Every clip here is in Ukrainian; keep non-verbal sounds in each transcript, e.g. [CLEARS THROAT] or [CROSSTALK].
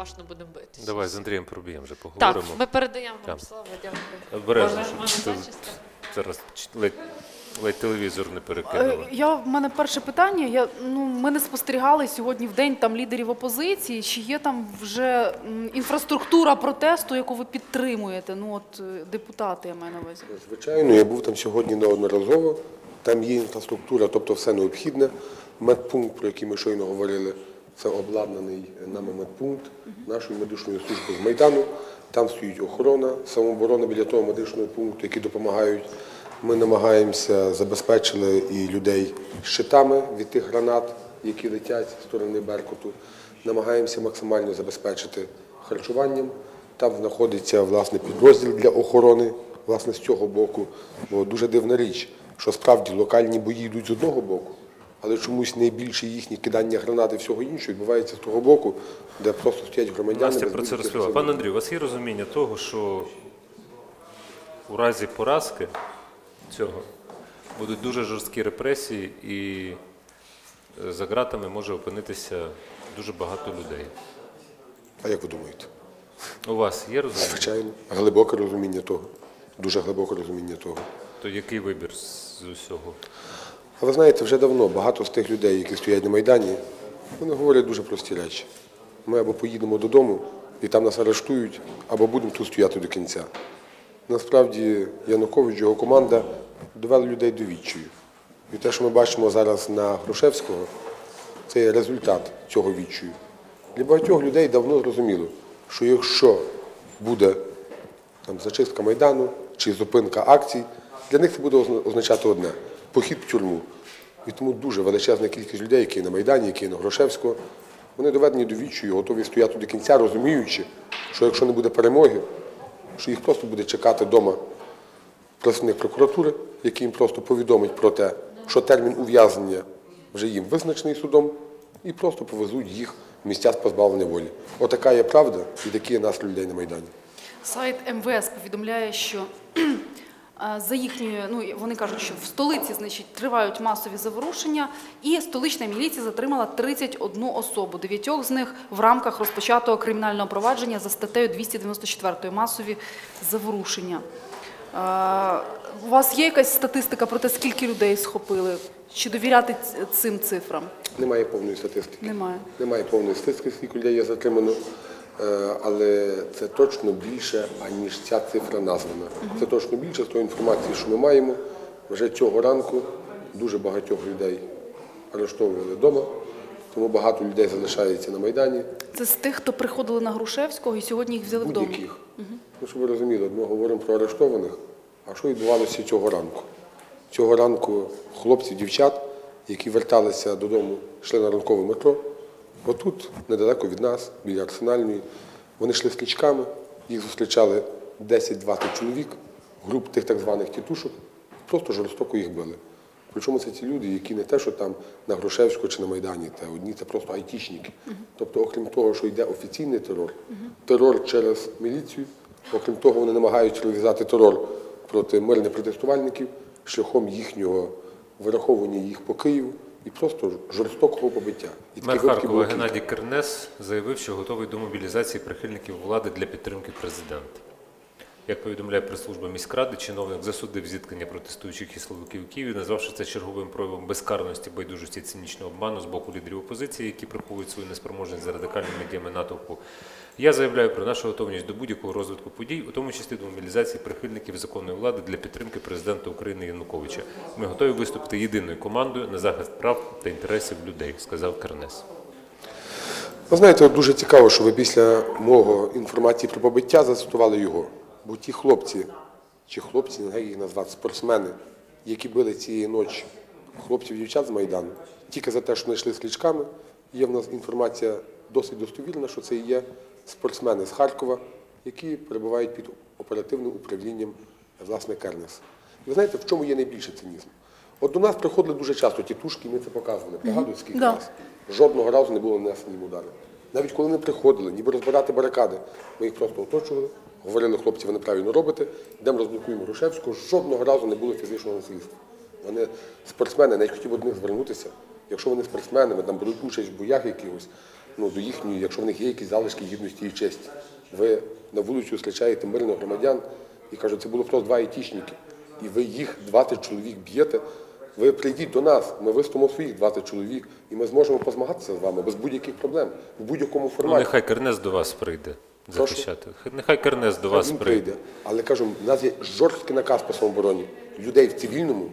рукопашно будемо битися. Давай з Андрієм Парубієм вже Так, поговоримо. ми передаємо вам Так. слово, дякую. Обережно, щоб ти зачіска. зараз ч- ледь, ледь телевізор не Е, перекинула. Я в мене перше питання. Я ну ми не спостерігали сьогодні в день там лідерів опозиції. Чи є там вже м, інфраструктура протесту, яку ви підтримуєте? Ну от е, депутати я маю на увазі. Звичайно, я був там сьогодні неодноразово. Там є інфраструктура, тобто все необхідне. Медпункт, про який ми щойно говорили, це обладнаний нами медпункт нашої медичної служби з Майдану. Там стоїть охорона, самооборона біля того медичного пункту, які допомагають. Ми намагаємося забезпечили і людей щитами від тих гранат, які летять з сторони Беркуту. Намагаємося максимально забезпечити харчуванням. Там знаходиться власне підрозділ для охорони власне з цього боку. Бо дуже дивна річ, що справді локальні бої йдуть з одного боку, але чомусь найбільше їхні кидання гранат і всього іншого відбувається з того боку, де просто стоять громадяни. Настя про це розповіла. Пане Андрію, у вас є розуміння того, що у разі поразки цього будуть дуже жорсткі репресії і е, за ґратами може опинитися дуже багато людей. А як ви думаєте? У вас є розуміння? Звичайно, глибоке розуміння того. Дуже глибоке розуміння того. То який вибір з усього? А ви знаєте, вже давно багато з тих людей, які стоять на Майдані, вони говорять дуже прості речі. Ми або поїдемо додому і там нас арештують, або будемо тут стояти до кінця. Насправді Янукович, його команда довели людей до відчаю. І те, що ми бачимо зараз на Грушевського, це результат цього відчаю. Для багатьох людей давно зрозуміло, що якщо буде там, зачистка Майдану чи зупинка акцій, для них це буде означати одне похід в тюрму. І тому дуже величезна кількість людей, які на Майдані, які на Грушевського, вони доведені до відчаю, готові стояти до кінця, розуміючи, що якщо не буде перемоги, що їх просто буде чекати вдома представник прокуратури, який їм просто повідомить про те, що термін ув'язнення вже їм визначений судом, і просто повезуть їх в місця з позбавлення волі. Отака є правда і такі є настрій людей на Майдані. Сайт МВС повідомляє, що за їхньою, ну вони кажуть, що в столиці значить тривають масові заворушення, і столична міліція затримала 31 особу. Дев'ятьох з них в рамках розпочатого кримінального провадження за статтею 294 масові заворушення. У вас є якась статистика про те, скільки людей схопили? Чи довіряти цим цифрам? Немає повної статистики. Немає. Немає повної статистики, скільки людей є затримано, але це точно більше, аніж ця цифра названа. Це точно більше з тої інформації, що ми маємо. Вже цього ранку дуже багатьох людей арештовували вдома, тому багато людей залишається на Майдані. Це з тих, хто приходили на Грушевського і сьогодні їх взяли вдома. Будь-яких. Ну, щоб ви розуміли, ми говоримо про арештованих. А що відбувалося цього ранку? Цього ранку хлопці, дівчат, які верталися додому, йшли на ранкове метро. Отут, недалеко від нас, біля арсенальної, вони йшли з кичками, їх зустрічали 10-20 чоловік, груп тих так званих тітушок, просто жорстоко їх били. Причому це ті люди, які не те, що там на Грушевську чи на Майдані, та одні це просто айтішники. Тобто, окрім того, що йде офіційний терор, терор через міліцію, окрім того, вони намагаються розв'язати терор проти мирних протестувальників шляхом їхнього вираховування їх по Києву і просто жорстокого побиття. І Мер Харкова. Геннадій Кернес заявив, що готовий до мобілізації прихильників влади для підтримки президента. Як повідомляє прес-служба міськради, чиновник засудив зіткнення протестуючих і силовиків Києві, назвавши це черговим проявом безкарності, байдужості, цинічного обману з боку лідерів опозиції, які приховують свою неспроможність за радикальними діями натовпу. Я заявляю про нашу готовність до будь-якого розвитку подій, у тому числі до мобілізації прихильників законної влади для підтримки президента України Януковича. Ми готові виступити єдиною командою на захист прав та інтересів людей, сказав Кернес. Ви знаєте, дуже цікаво, що ви після мого інформації про побиття зацитували його. Бо ті хлопці, чи хлопці, не їх назвати, спортсмени, які били цієї ночі хлопців і дівчат з Майдану, тільки за те, що вони йшли з кличками, є в нас інформація досить достовірна, що це є спортсмени з Харкова, які перебувають під оперативним управлінням власне Кернес. І ви знаєте, в чому є найбільший цинізм? От до нас приходили дуже часто тітушки, ми це показували. Пригадуєте, скільки Да. раз? Жодного разу не було нанесені їм удари. Навіть коли вони приходили, ніби розбирати барикади, ми їх просто оточували, говорили, хлопці, ви неправильно робите, йдемо розблокуємо Грушевського, жодного разу не було фізичного насильства. Вони спортсмени, навіть хотів би до них звернутися. Якщо вони спортсмени, там беруть участь в боях якихось, ну до їхньої, якщо в них є якісь залишки гідності і честі, ви на вулицю зустрічаєте мирних громадян і кажуть, це було просто два айтішники, і ви їх 20 чоловік б'єте. Ви прийдіть до нас, ми виставимо своїх 20 чоловік, і ми зможемо позмагатися з вами без будь-яких проблем, в будь-якому Ну, форматі. нехай Кернес до вас прийде? Захищати. Хай- Нехай Кернес до вас Він прийде. прийде. Але кажу, у нас є жорсткий наказ по самообороні. Людей в цивільному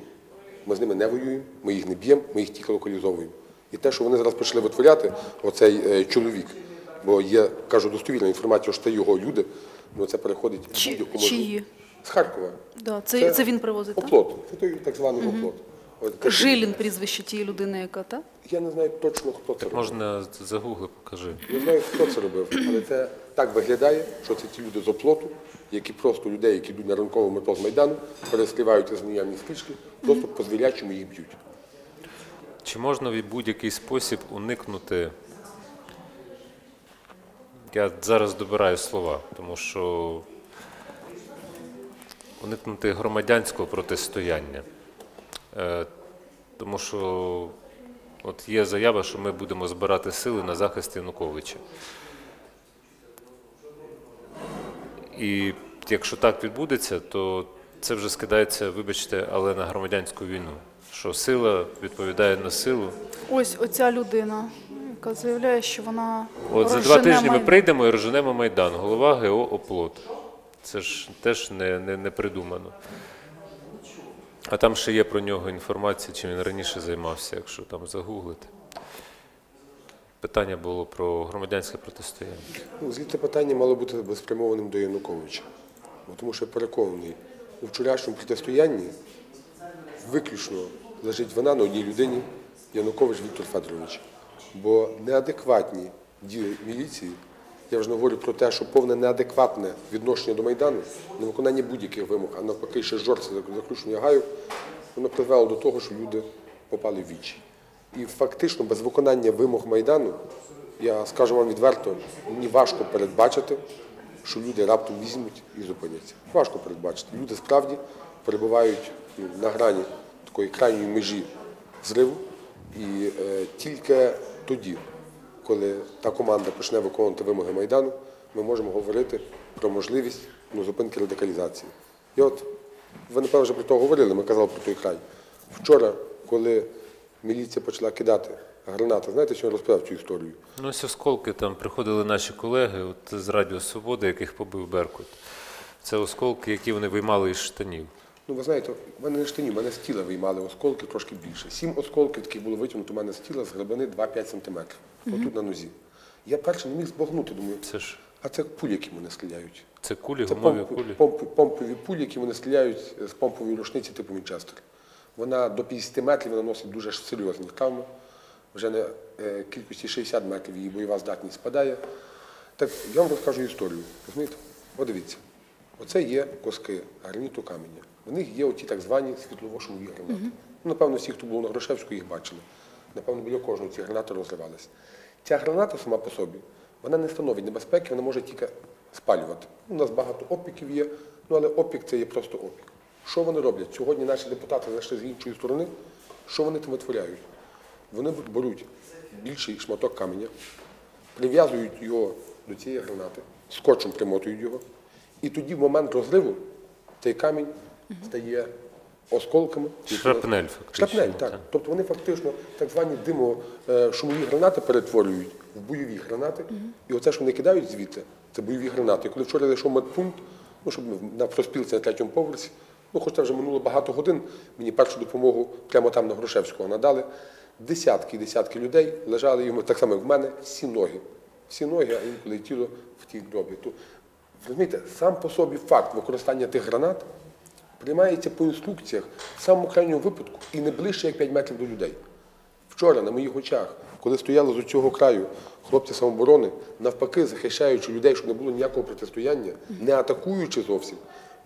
ми з ними не воюємо, ми їх не б'ємо, ми їх тільки локалізовуємо. І те, що вони зараз почали витворяти, оцей е, чоловік, бо є, кажу, достовірна інформація, що це його люди, ну це переходить в Чи- будь-яку чиї? З Харкова. Да, це, це, він привозить, так? Оплот. Це той так званий оплот. От, що- Жилін прізвище тієї людини, яка, так? Я не знаю точно, хто це робив. Можна загугли, покажи. Не знаю, хто це робив, але це так виглядає, що це ті люди з оплоту, які просто людей, які йдуть на ранкову метро з Майдану, перескривають із наявні стрічки, просто по звірячому їх б'ють. Чи можна в будь-який спосіб уникнути? Я зараз добираю слова, тому що уникнути громадянського протистояння. Е, Тому що от є заява, що ми будемо збирати сили на захист Януковича. І якщо так відбудеться, то це вже скидається, вибачте, але на громадянську війну. Що сила відповідає на силу. Ось оця людина, яка заявляє, що вона От за два тижні ми прийдемо і розженемо Майдан. Голова ГО Оплот. Це ж теж не, не, не придумано. А там ще є про нього інформація, чим він раніше займався, якщо там загуглити. Питання було про громадянське протистояння. Ну, звідти питання мало бути безпрямованим до Януковича. Бо Тому що я переконаний, у вчорашньому протистоянні виключно лежить вина на одній людині Янукович Віктор Федорович. Бо неадекватні дії міліції, я вже не говорю про те, що повне неадекватне відношення до Майдану, невиконання будь-яких вимог, а навпаки ще жорстке заключення гаю, воно призвело до того, що люди попали в вічі. І фактично без виконання вимог Майдану, я скажу вам відверто, мені важко передбачити, що люди раптом візьмуть і зупиняться. Важко передбачити. Люди справді перебувають на грані такої крайньої межі зриву. І е, тільки тоді, коли та команда почне виконувати вимоги Майдану, ми можемо говорити про можливість ну, зупинки радикалізації. І от ви, напевно, вже про то говорили, ми казали про той край. Вчора, коли міліція почала кидати гранати, знаєте, що я розповідав цю історію? Ну, ось осколки там приходили наші колеги от з Радіо Свобода, яких побив Беркут. Це осколки, які вони виймали із штанів. Ну, ви знаєте, в мене не штані, в мене з тіла виймали осколки трошки більше. Сім осколків таких було витягнуто в мене з тіла з глибини 2-5 сантиметрів. Отут на нозі. Я перше не міг збагнути, думаю, Це ж а це пулі, які мене стріляють. це кулі, Це гумові помп- кулі. помп- помпові пулі, які вони стріляють з помпової рушниці типу Вінчестер. Вона до 50 метрів наносить дуже серйозні травми. Вже на е, кількості 60 метрів її бойова здатність спадає. Так я вам розкажу історію. Розумієте? От дивіться. Оце є коски граніту каменя. В них є оті так звані світлово-шумові гранати. Ну, напевно, всі, хто був на Грошевську, їх бачили. Напевно, біля кожного ці гранати розривалися. Ця граната сама по собі, вона не становить небезпеки, вона може тільки спалювати. У нас багато опіків є, ну але опік це є просто опік. Що вони роблять? Сьогодні наші депутати зайшли з іншої сторони. Що вони там витворяють? Вони беруть більший шматок каменя, прив'язують його до цієї гранати, скотчем примотують його, і тоді в момент розриву цей камінь стає осколками. Шрапнель, фактично, Шрапнель, так. так. Тобто вони фактично так звані димо-шумові гранати перетворюють в бойові гранати. І оце, що вони кидають звідти, це бойові гранати. Коли вчора зайшов медпункт, ну, щоб на проспілці на третьому поверсі, ну, хоча вже минуло багато годин, мені першу допомогу прямо там на Грушевського надали. Десятки і десятки людей лежали йому, так само як в мене, всі ноги. Всі ноги, а інколи тіло в тій дробі. Розумієте, сам по собі факт використання тих гранат приймається по інструкціях в самому крайньому випадку і не ближче, як 5 метрів до людей. Вчора на моїх очах, коли стояли з цього краю хлопці самооборони, навпаки, захищаючи людей, щоб не було ніякого протистояння, не атакуючи зовсім,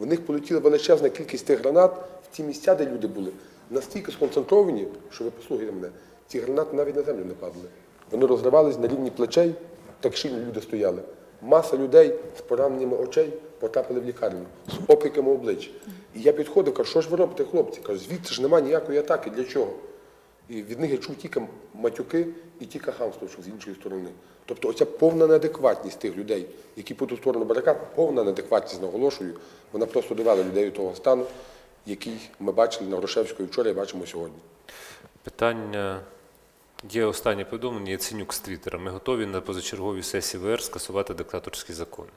в них полетіла величезна кількість тих гранат в ті місця, де люди були, настільки сконцентровані, що ви послухайте мене, ці гранати навіть на землю не падали. Вони розривались на рівні плечей, так щільно люди стояли. Маса людей з пораненнями очей потрапили в лікарню, з опіками обличчя. І я підходив, кажу, що ж ви робите, хлопці? Кажу, звідси ж немає ніякої атаки, для чого? І від них я чув тільки матюки і тільки хамство чув з іншої сторони. Тобто оця повна неадекватність тих людей, які по ту сторону барикад, повна неадекватність, наголошую, вона просто довела людей до того стану, який ми бачили на Грушевської вчора і бачимо сьогодні. Питання. Є останнє повідомлення Яценюк з Твіттера. Ми готові на позачерговій сесії ВР скасувати диктаторські закони.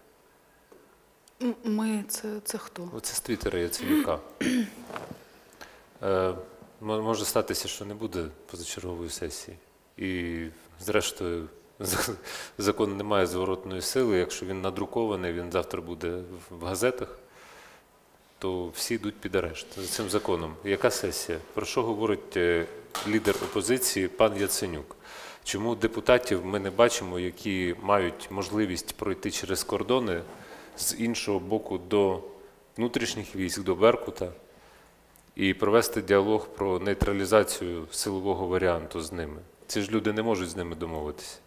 Ми це, це хто? Оце з Твіттера Яценюка. [CLEARS THROAT] Е, може статися, що не буде позачергової сесії. І, зрештою, [LAUGHS] закон не має зворотної сили. Якщо він надрукований, він завтра буде в- газетах, то всі йдуть під арешт за цим законом. Яка сесія? Про що говорить е, лідер опозиції пан Яценюк? Чому депутатів ми не бачимо, які мають можливість пройти через кордони з іншого боку до внутрішніх військ, до Беркута і провести діалог про нейтралізацію силового варіанту з ними? Ці ж люди не можуть з ними домовитися.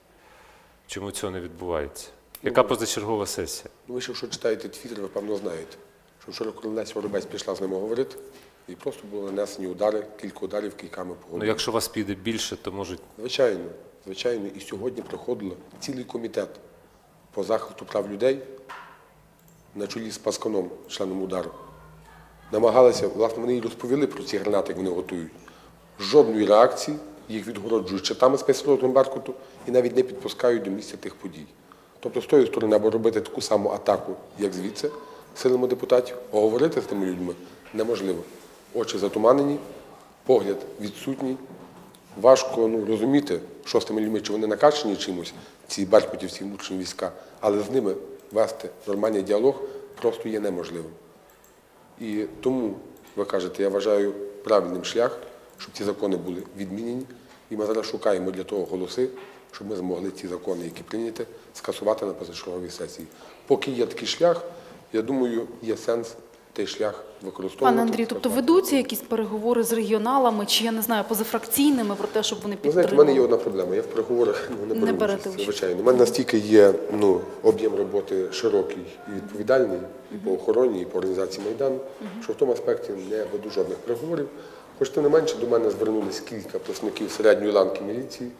Чому цього не відбувається? Яка позачергова сесія? Ну, ви ще якщо читаєте твіттер, ви певно знаєте, що вчора Королець Воробець пішла з ними говорити, і просто були нанесені удари, кілька ударів кільками по Ну, якщо вас піде більше, то можуть Звичайно, звичайно, і сьогодні приходило цілий комітет по захисту прав людей на чолі з Пасканом, членом удару. Намагалися, власне, вони і розповіли про ці гранати, як вони готують. Жодної реакції, їх відгороджують щитами спецрозом Беркуту і навіть не підпускають до місця тих подій. Тобто, з тої сторони, або робити таку саму атаку, як звідси, силами депутатів, а говорити з тими людьми неможливо. Очі затуманені, погляд відсутній. Важко ну, розуміти, що з тими людьми, чи вони накачані чимось, ці беркутівські внутрішні війська, але з ними вести нормальний діалог просто є неможливим. І тому, ви кажете, я вважаю правильним шлях, щоб ці закони були відмінені. І ми зараз шукаємо для того голоси, щоб ми змогли ці закони, які прийняті, скасувати на позачерговій сесії. Поки є такий шлях, я думаю, є сенс той шлях використовувати. Пане Андрію, тобто ведуться якісь переговори з регіоналами чи я не знаю, позафракційними про те, щоб вони Ви знаєте, в мене є одна проблема. Я в переговорах ну, не беру Не участь, участь. звичайно. У мене настільки є ну, об'єм роботи широкий і відповідальний і по охороні, і по організації Майдану, що в тому аспекті не веду жодних переговорів. Хоч тим не менше до мене звернулись кілька представників середньої ланки міліції,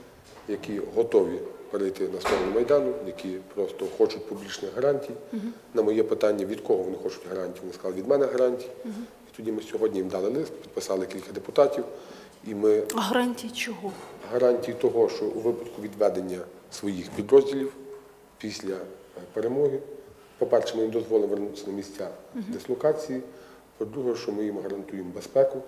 які готові перейти на сторону Майдану, які просто хочуть публічних гарантій. На моє питання, від кого вони хочуть гарантій, вони сказали, від мене гарантій. І тоді ми сьогодні їм дали лист, підписали кілька депутатів, і ми А гарантії чого? гарантії того, що у випадку відведення своїх підрозділів після е, перемоги, по-перше, ми їм дозволимо вернутися на місця дислокації. По-друге, що ми їм гарантуємо безпеку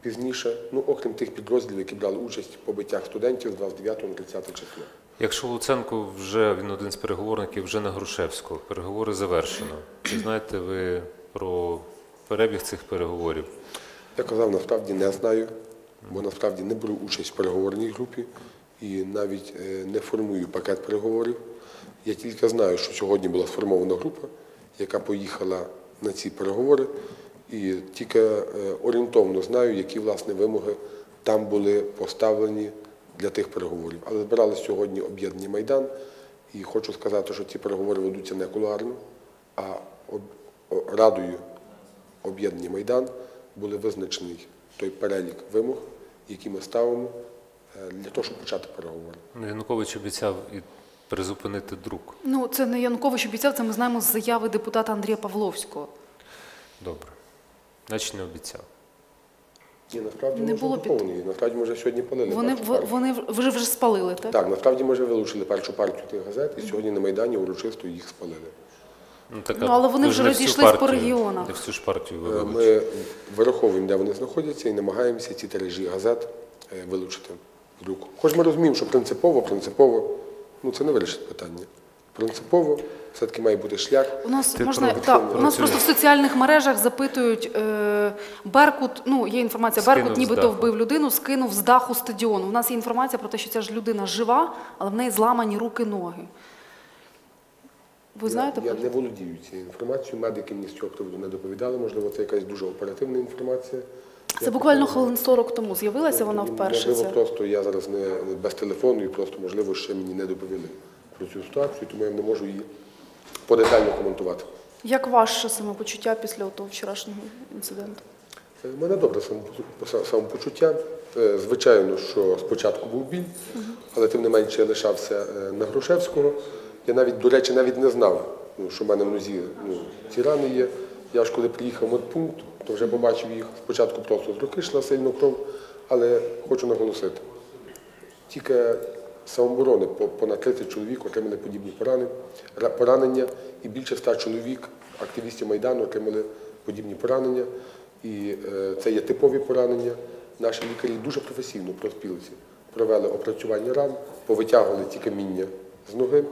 пізніше, ну окрім тих підрозділів, які брали участь в побиттях студентів з 29 на 30 число. Якщо Луценко вже він один з переговорників вже на Грушевського, переговори завершено. Чи знаєте ви про перебіг цих переговорів? Я казав, насправді не знаю, бо насправді не беру участь в переговорній групі і навіть е, не формую пакет переговорів. Я тільки знаю, що сьогодні була сформована група, яка поїхала на ці переговори, і тільки е, орієнтовно знаю, які власне вимоги там були поставлені для тих переговорів. Але збирали сьогодні об'єднаний майдан, і хочу сказати, що ці переговори ведуться не кулуарно, а радою об'єднаний Майдан були визначений той перелік вимог, які ми ставимо е, для того, щоб почати переговори. Ну, Янукович обіцяв і призупинити друк. Ну, це не Янукович обіцяв, це ми знаємо з заяви депутата Андрія Павловського. Добре. Значить, не обіцяв. Ні, насправді Не ми вже було під- Насправді ми вже сьогодні палили Вони, першу партію. вони вже вже спалили, так? Так, насправді ми вже вилучили першу партію тих газет, і сьогодні на Майдані урочисто їх спалили. Ну, так, Ну, але вони вже розійшлись по регіонах. Не всю ж партію ви Е, вилучили. Ми вираховуємо, де вони знаходяться, і намагаємося ці тиражі газет е, вилучити з рук. Хоч ми розуміємо, що принципово, принципово, ну це не вирішить питання. Принципово все-таки має бути шлях. У нас Ти можна так, у нас просто в соціальних мережах запитують е, Беркут. Ну є інформація, Скинув Беркут нібито вбив людину, скинув з даху стадіону. У нас є інформація про те, що ця ж людина жива, але в неї зламані руки, ноги. Ви знаєте я, про я не володію цією інформацією. Медики мені з цього приводу не доповідали. Можливо, це якась дуже оперативна інформація. це Я буквально хвилин 40 тому з'явилася вона вперше. Можливо, Це просто я зараз не без телефону і просто, можливо, ще мені не доповіли про цю ситуацію, тому я не можу її подетально коментувати. Як ваше самопочуття після того вчорашнього інциденту? У мене добре самопочуття. Е, Звичайно, що спочатку був біль, але тим не менше я лишався е, на Грушевського. Я навіть, до речі, навіть не знав, ну, що в мене в нозі ну, ці рани є. Я ж коли приїхав в медпункт, то вже побачив їх. Спочатку просто з руки йшла сильно кров, але хочу наголосити. Тільки самооборони понад 30 чоловік отримали подібні поранення, і більше 100 чоловік, активістів Майдану, отримали подібні поранення. І е, це є типові поранення. Наші лікарі дуже професійно проспілися. Провели опрацювання ран, повитягували ті каміння з ноги,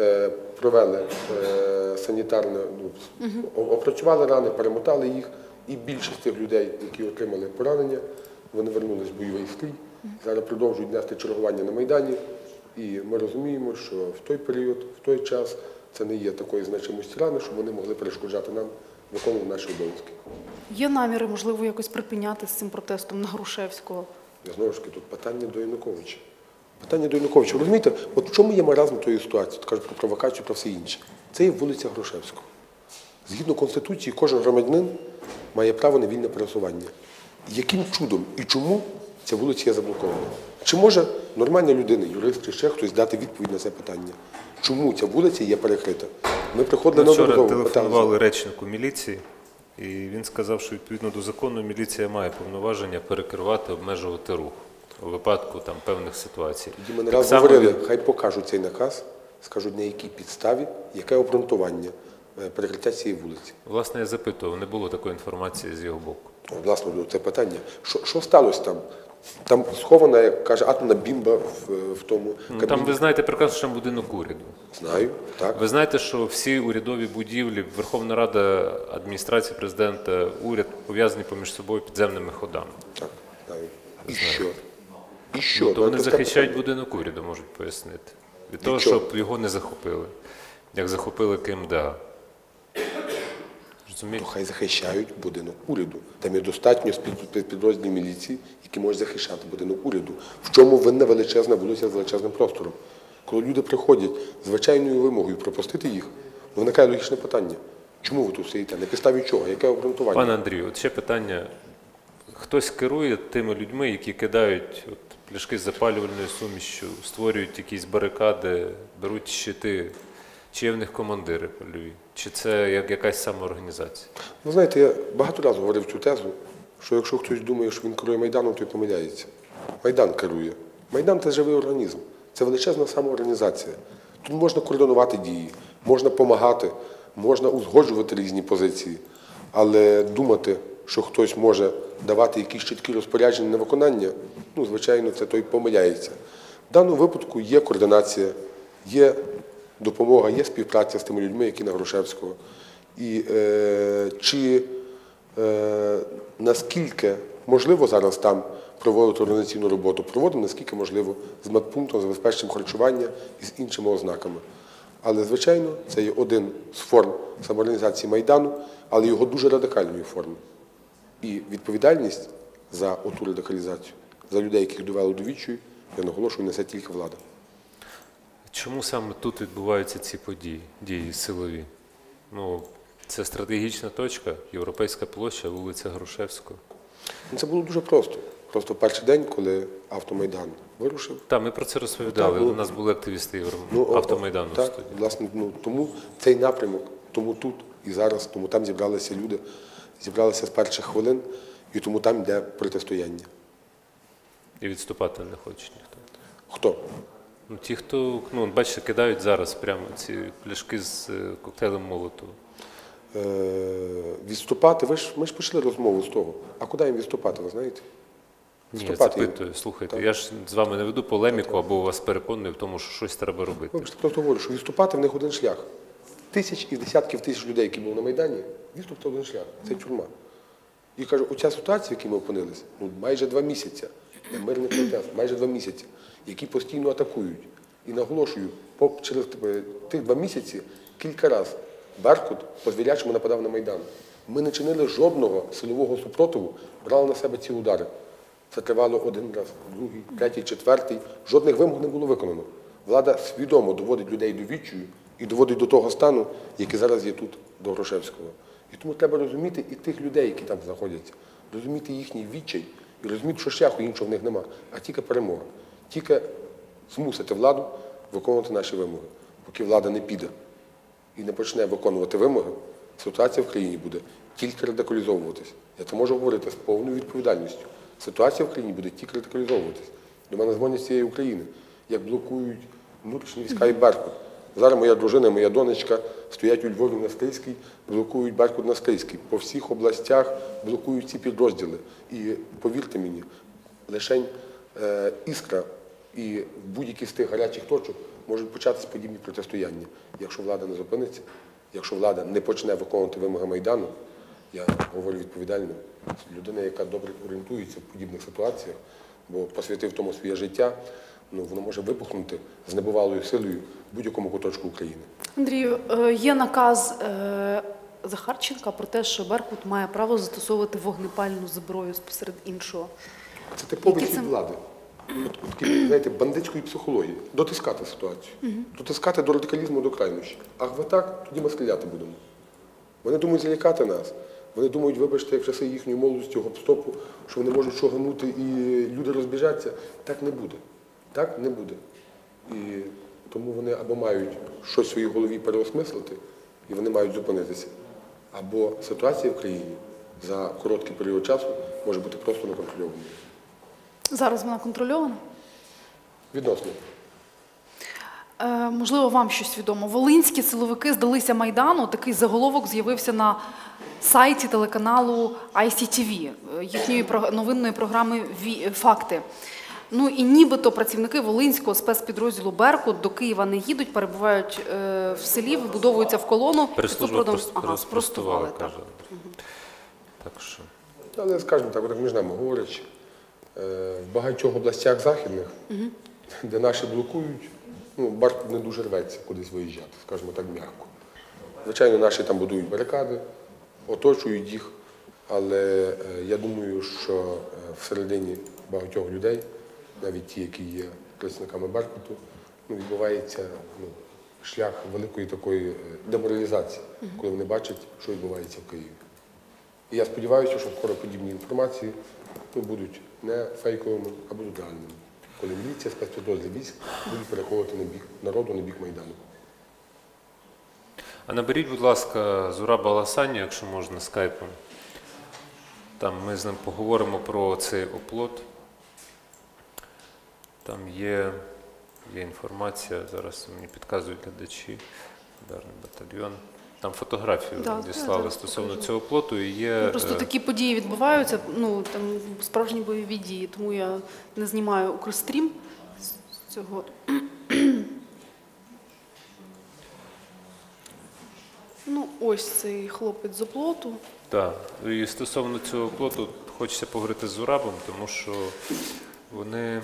е, провели е, санітарне, ну, опрацювали рани, перемотали їх. І більшість тих людей, які отримали поранення, вони вернулись в бойовий стрій. Зараз продовжують нести чергування на Майдані. І ми розуміємо, що в той період, в той час це не є такої значимості рани, щоб вони могли перешкоджати нам виконувати наші обов'язки. Є наміри, можливо, якось припиняти з цим протестом на Грушевського? Я знову ж таки, тут питання до Януковича. Питання до Януковича. Ви Розумієте, от в чому є маразм тої ситуації? От кажуть про провокацію, про все інше. Це є вулиця Грушевського. Згідно Конституції, кожен громадянин має право на вільне пересування. Яким чудом і чому ця вулиця є заблокована? Чи може нормальна людина, юрист чи ще хтось дати відповідь на це питання? Чому ця вулиця є перекрита? Ми приходили Ми вчора питали. телефонували речнику міліції, і він сказав, що відповідно до закону міліція має повноваження перекривати, обмежувати рух у випадку там певних ситуацій. Тоді ми не Так раз говорили, він- хай покажуть цей наказ, скажуть на якій підставі, яке обґрунтування е, перекриття цієї вулиці. Власне, я запитував, не було такої інформації з його боку. Власне, це питання. Що, що сталося там? Там схована, як каже, атомна бімба в, в тому Ну, кабіні. там ви знаєте прекрасно, що там будинок уряду. Знаю, так. Ви знаєте, що всі урядові будівлі, Верховна Рада, адміністрація президента, уряд пов'язані поміж собою підземними ходами. так знаю. І що? І що? Ну, то Ну, вони захищають будинок уряду, можуть пояснити. Від того, щоб його не захопили, як захопили КМДА. Розумієте? То хай захищають будинок уряду. Там є достатньо підрозділів міліції, які можуть захищати будинок уряду. В чому винна величезна вулиця з величезним простором? Коли люди приходять з звичайною вимогою пропустити їх, ну, виникає логічне питання. Чому ви тут стоїте? На підставі чого? Яке обґрунтування? Пане Андрію, от ще питання. Хтось керує тими людьми, які кидають от, пляшки з запалювальною сумішчю, створюють якісь барикади, беруть щити. Чи є в них командири польові? Чи це як якась самоорганізація? Ви знаєте, я багато разів говорив цю тезу, що якщо хтось думає, що він керує Майданом, то й помиляється. Майдан керує. Майдан це живий організм, це величезна самоорганізація. Тут можна координувати дії, можна допомагати, можна узгоджувати різні позиції, але думати, що хтось може давати якісь чіткі розпорядження на виконання, ну, звичайно, це той помиляється. В даному випадку є координація, є допомога, є співпраця з тими людьми, які на Грушевського. І е, чи е, наскільки можливо зараз там проводити організаційну роботу, проводимо наскільки можливо з медпунктом, забезпеченням харчування і з іншими ознаками. Але, звичайно, це є один з форм самоорганізації Майдану, але його дуже радикальної форми. І відповідальність за оту радикалізацію, за людей, яких довели до відчаю, я наголошую, несе тільки влада. Чому саме тут відбуваються ці події, дії силові? Ну, це стратегічна точка, європейська площа, вулиця Грушевського. Ну, Це було дуже просто. Просто перший день, коли автомайдан вирушив. Так, ми про це розповідали. Так, ну, У нас були активісти. Ну, автомайдану Так, власне, ну, тому цей напрямок, тому тут і зараз, тому там зібралися люди, зібралися з перших хвилин, і тому там йде протистояння. І відступати не хоче ніхто. Хто? Ну, ті, хто, ну, бачите, кидають зараз прямо ці пляшки з е, коктейлем Молотова. Е, відступати, ви ж, ми ж почали розмову з того. А куди їм відступати, ви знаєте? Ні, запитую, слухайте, я ж з вами не веду полеміку або вас переконую в тому, що щось треба робити. Вибачте, просто говорю, що відступати в них один шлях. Тисяч і десятків тисяч людей, які були на Майдані, відступ це один шлях. Це тюрма. І кажу, оця ситуація, в якій ми опинилися, ну майже два місяці, мирний протест, майже два місяці, які постійно атакують. І наголошую, через е, тих два місяці кілька разів Беркут по звірячому нападав на Майдан. Ми не чинили жодного силового супротиву, брали на себе ці удари. Це тривало один раз, другий, третій, четвертий. Жодних вимог не було виконано. Влада свідомо доводить людей до відчаю і доводить до того стану, який зараз є тут, до Грошевського. І тому треба розуміти і тих людей, які там знаходяться, розуміти їхній відчай і розуміти, що шляху іншого в них нема, а тільки перемога. Тільки змусити владу виконувати наші вимоги. Поки влада не піде і не почне виконувати вимоги, ситуація в країні буде тільки радикалізовуватись. Я це можу говорити з повною відповідальністю. Ситуація в країні буде тільки радикалізовуватись. До мене дзвонять з цієї України, як блокують внутрішні війська і Беркут. Зараз моя дружина, моя донечка стоять у Львові на Скийській, блокують Беркут на Скийській. По всіх областях блокують ці підрозділи. І повірте мені, лишень е, іскра і в будь-якій з тих гарячих точок можуть початися подібні протистояння. Якщо влада не зупиниться, якщо влада не почне виконувати вимоги Майдану, я говорю відповідально, людина, яка добре орієнтується в подібних ситуаціях, бо посвятив тому своє життя, ну, воно може вибухнути з небувалою силою в будь-якому куточку України. Андрію, е, є наказ е, Захарченка про те, що Беркут має право застосовувати вогнепальну зброю серед іншого. Це типовий хід це- влади. Знаєте, бандитської психології. Дотискати ситуацію. Дотискати до радикалізму, до крайнощі. А ви так, тоді ми стріляти будемо. Вони думають залякати нас. Вони думають, вибачте, як часи їхньої молодості, гоп-стопу, що вони можуть шоганути і люди розбіжаться. Так не буде. Так не буде. І тому вони або мають щось в своїй голові переосмислити, і вони мають зупинитися. Або ситуація в країні за короткий період часу може бути просто неконтрольованою. Зараз вона контрольована? Відносно. Е, можливо, вам щось відомо. Волинські силовики здалися Майдану. Такий заголовок з'явився на сайті телеканалу ICTV, е, їхньої новинної програми Факти. Ну і нібито працівники Волинського спецпідрозділу Беркут до Києва не їдуть, перебувають е, в селі, вибудовуються в колону. Прес-служба Супродом- прос- Ага, спростувала, так. каже. Так що. Але скажімо так, між нами говорячи, е, в багатьох областях західних, де наші блокують, ну, Баркут не дуже рветься кудись виїжджати, скажімо так, м'яко. Звичайно, наші там будують барикади, оточують їх, але е, я думаю, що е, всередині багатьох людей, навіть ті, які є працівниками Беркуту, ну, відбувається ну, шлях великої такої е, деморалізації, коли вони бачать, що відбувається в Києві. І я сподіваюся, що скоро подібні інформації будуть не фейковими, а будуть реальними. Коли міліція, спецпідрозділ військ будуть переходити на бік народу, на бік Майдану. А наберіть, будь ласка, Зураба Ласані, якщо можна, скайпом. Там ми з ним поговоримо про цей оплот. Там є, є інформація, зараз мені підказують глядачі, ударний батальйон. Там фотографію Да, надіслали зараз стосовно покажу. цього плоту. І є, Ну, Просто е, такі події відбуваються, ну там справжні бойові дії, тому я не знімаю укрстрім з цього. [CLEARS THROAT] Ну, ось цей хлопець з оплоту. Так, і стосовно цього плоту хочеться поговорити з Зурабом, тому що вони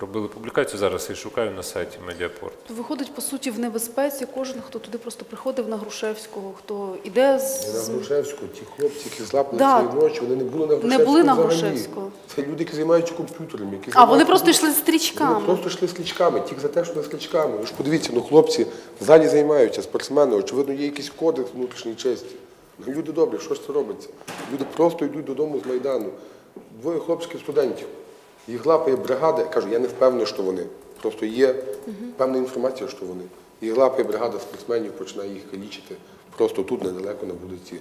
робили публікацію зараз, я шукаю на сайті Медіапорт. Виходить, по суті, в небезпеці кожен, хто туди просто приходив на Грушевського, хто іде Не з. на з- Грушевську, ті хлопці, які злапали Да. цієї ночі, вони не були на Грушевську Не були на взагалі. Грушевського. Це люди, які займаються комп'ютерами. Які А, вони займаються- просто йшли з Вони стрічками. просто йшли з кличками, тільки за те, що не з кличками. Ви ж подивіться, ну хлопці в залі займаються, спортсмени, очевидно, є якийсь кодекс внутрішньої честі. Ну, люди добрі, що ж це робиться? Люди просто йдуть додому з Майдану. Двоє хлопчиків студентів. Їх лапає бригада, я кажу, я не впевнений, що вони. Просто є певна інформація, що вони. Їх лапає бригада спортсменів, починає їх калічити. Просто тут недалеко на вулиці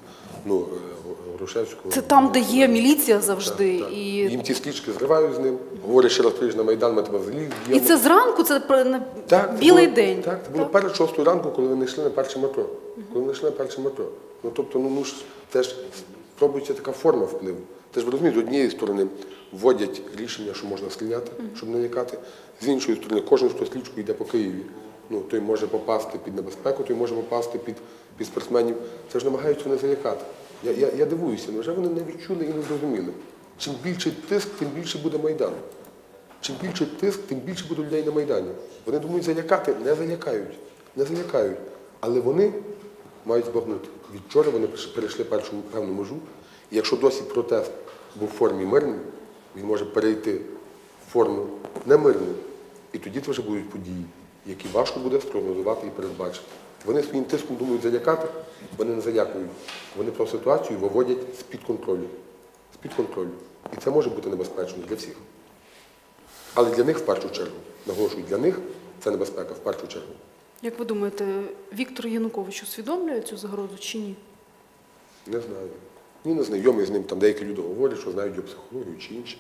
ну, е, Грушевського. Це там, де є міліція завжди. Так, так. І, Їм ті стрічки зривають з ним, говорять, ще раз приїж на Майдан, ми тебе взагалі і це зранку, це пр- на це білий було, день. Так, це було перед шостою ранку, коли вони йшли на перше метро. Коли вони йшли на перше метро. Ну тобто, ну, ну ж теж спробується така форма впливу. Теж ви розумієте, з однієї сторони вводять рішення, що можна стріляти, щоб не лякати. З іншої сторони, кожен, хто слідчку йде по Києві, ну той може попасти під небезпеку, той може попасти під, під спортсменів. Це ж намагаються не залякати. Я, я, я дивуюся, невже вони не відчули і не зрозуміли? Чим більший тиск, тим більше буде Майдан. Чим більше тиск, тим більше буде людей на Майдані. Вони думають залякати, не залякають, не залякають. Але вони мають збагнути. Від вчора вони перейшли першу певну межу. І якщо досі протест був в формі мирній, він може перейти в форму немирну. І тоді це вже будуть події. які важко буде спрогнозувати і передбачити. Вони своїм тиском думають залякати, вони не залякують. Вони про ситуацію виводять з-під контролю. З-під контролю. І це може бути небезпечно для всіх. Але для них в першу чергу, наголошую, для них це небезпека в першу чергу. Як ви думаєте, Віктор Янукович усвідомлює цю загрозу чи ні? Не знаю. Ні, не знайомий з ним. Там деякі люди говорять, що знають його психологію чи інше.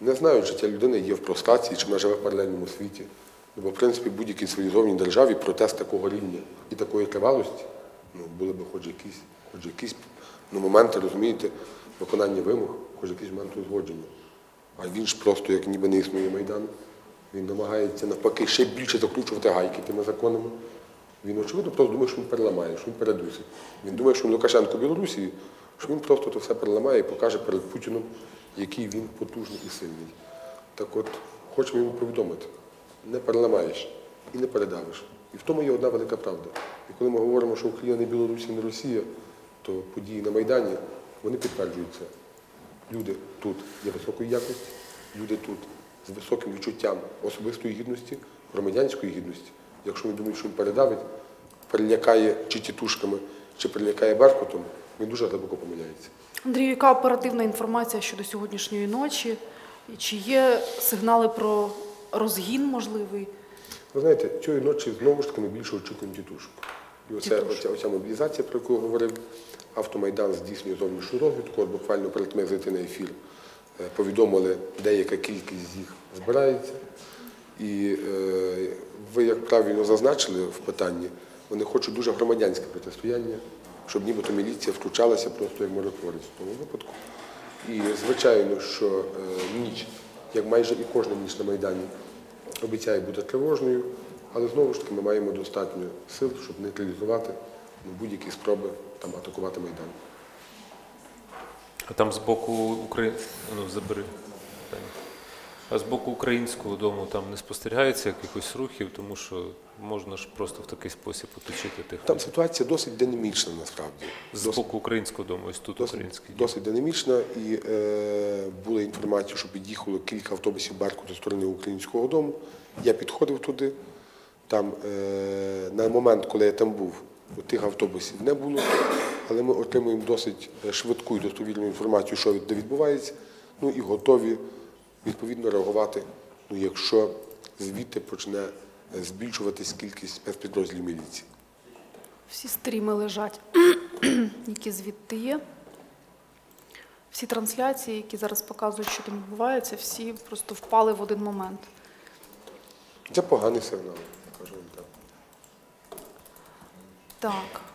Не знають, чи ця людина є в простації, чи вона живе в паралельному світі. Ну, бо, в принципі, будь-якій цивілізованій державі протест такого рівня і такої тривалості, ну, були б хоч якісь, хоч якісь ну, моменти, розумієте, виконання вимог, хоч якісь моменти узгодження. А він ж просто, як ніби не існує Майдан, він намагається навпаки ще більше закручувати гайки тими законами. Він, очевидно, просто думає, що він переламає, що він передусить. Він думає, що він Лукашенко Білорусі, що він просто то все переламає і покаже перед Путіном, який він потужний і сильний. Так от, хочемо йому повідомити, не переламаєш і не передавиш. І в тому є одна велика правда. І коли ми говоримо, що Україна не Білорусі, не Росія, то події на Майдані, вони підтверджують це. Люди тут є високої якості, люди тут з високим відчуттям особистої гідності, громадянської гідності. Якщо він думає, що він передавить, перелякає чи тітушками, чи перелякає беркутом, він дуже глибоко помиляється. Андрію, яка оперативна інформація щодо сьогоднішньої ночі? Чи є сигнали про розгін можливий? Ви знаєте, цієї ночі знову ж таки ми більше очікуємо тітушок. І оця, оця, оця мобілізація, про яку говорив, автомайдан здійснює зовнішню розвідку. От буквально перед тим, як зайти на ефір, повідомили, деяка кількість їх збирається. І е, ви, як правильно зазначили в питанні, вони хочуть дуже громадянське протистояння, щоб нібито міліція втручалася просто як миротворець в тому випадку. І звичайно, що е, ніч, як майже і кожна ніч на Майдані, обіцяє бути тривожною, але знову ж таки ми маємо достатньо сил, щоб нейтралізувати будь-які спроби атакувати Майдан. А там з боку України. Ну, забери. А з боку українського дому там не спостерігається якихось рухів, тому що можна ж просто в такий спосіб оточити тих. Там ситуація досить динамічна насправді. З Досить- боку українського дому, ось тут Досить, український. досить динамічна і е, була інформація, що під'їхало кілька автобусів Беркуту з сторони українського дому. Я підходив туди. Там е, на момент, коли я там був, тих автобусів не було, але ми отримуємо досить е, швидку і достовірну інформацію, що де відбувається, ну і готові відповідно реагувати, ну, якщо звідти почне е, збільшуватись кількість спецпідрозділів міліції. Всі стріми лежать, [CLEARS THROAT] які звідти є. Всі трансляції, які зараз показують, що там відбувається, всі просто впали в один момент. Це поганий сигнал, кажу вам так. Так.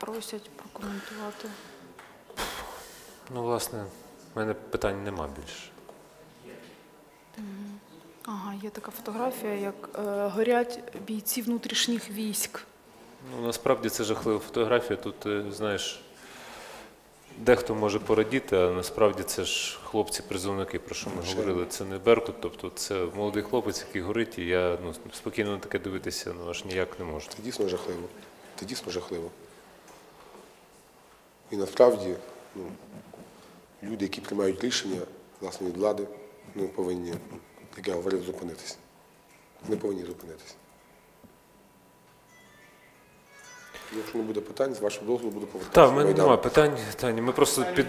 Просять прокоментувати. Ну, власне, в мене питань нема більше. Ага, є така фотографія, як е, горять бійці внутрішніх військ. Ну, насправді це жахлива фотографія. Тут, е, знаєш, дехто може порадіти, а насправді це ж хлопці-призовники, про що ми говорили. Це не Беркут, тобто це молодий хлопець, який горить, і я ну, спокійно на таке дивитися ну, аж ніяк не можу. Це дійсно жахливо. Це дійсно жахливо. І насправді ну, люди, які приймають рішення власне від влади, не повинні, як я говорив, зупинитися. Не повинні зупинитися. Якщо не буде питань, з вашого дозволу буду повертатися. Так, в мене немає питань, Тані. Ми просто під,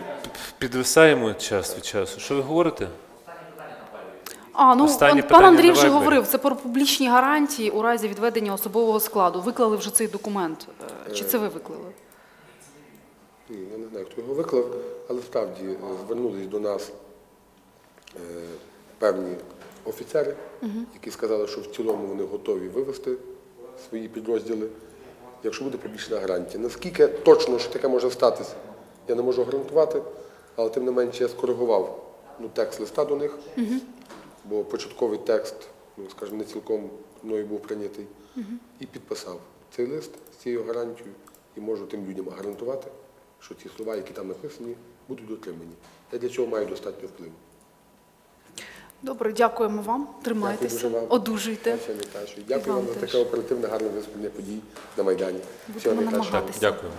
підвисаємо час від часу. Що ви говорите? А, ну Останнє пан, пан питання Андрій вже говорив, це про публічні гарантії у разі відведення особового складу. Виклали вже цей документ. Е, Чи це ви виклали? Ні, я не знаю, хто його виклав, але справді е, звернулись до нас е, певні офіцери, які сказали, що в цілому вони готові вивести свої підрозділи, якщо буде публічна гарантія. Наскільки точно, що таке може статися, я не можу гарантувати, але тим не менше я скоригував ну, текст листа до них, бо початковий текст, ну, скажімо, не цілком мною був прийнятий, і підписав цей лист з цією гарантією. І можу тим людям гарантувати, що ці слова, які там написані, будуть дотримані. Я для цього маю достатньо впливу. Добре, дякуємо вам. Тримайтеся, дуже вам. одужуйте. Дякую. Вам вам за теж. таке оперативне гарне висвітлення подій на Майдані. Всього Будемо найкращого. Так, намагатися. дякую.